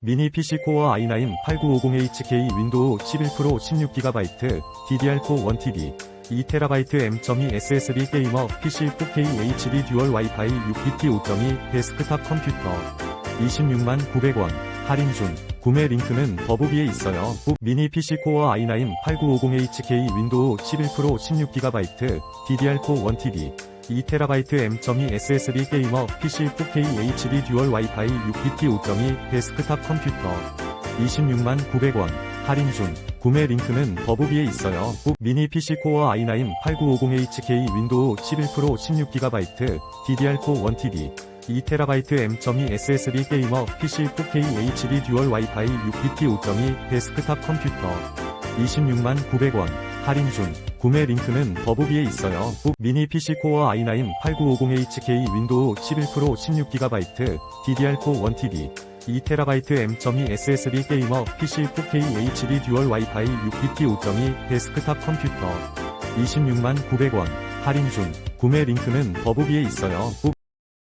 미니 PC 코어 i9 8950HK 윈도우 11프로 16GB DDR4 1TB 2TB M.2 SSD 게이머 PC 4K HD 듀얼 와이파이 6BT 5.2 데스크탑 컴퓨터 26만 900원 할인 중 구매 링크는 더보기에 있어요. 미니 PC 코어 i9 8950HK 윈도우 11프로 16GB DDR4 1TB 2TB M.2 SSD 게이머 PC 4K HD 듀얼 와이파이 6BT 5.2 데스크탑 컴퓨터. 26만 900원. 할인 중. 구매 링크는 더보기에 있어요. 미니 PC 코어 i9 8950HK 윈도우 11 프로 16GB DDR4 1TB 2TB M.2 SSD 게이머 PC 4K HD 듀얼 와이파이 6BT 5.2 데스크탑 컴퓨터. 26만 900원 할인 중 구매 링크는 더보기에 있어요. 미니 PC 코어 i9 8950HK 윈도우 11 프로 16GB DDR4 1TB 2TB M.2 SSD 게이머 PC 4K HD 듀얼 와이파이 6BT 5.2 데스크탑 컴퓨터 26만 900원 할인 중 구매 링크는 더보기에 있어요.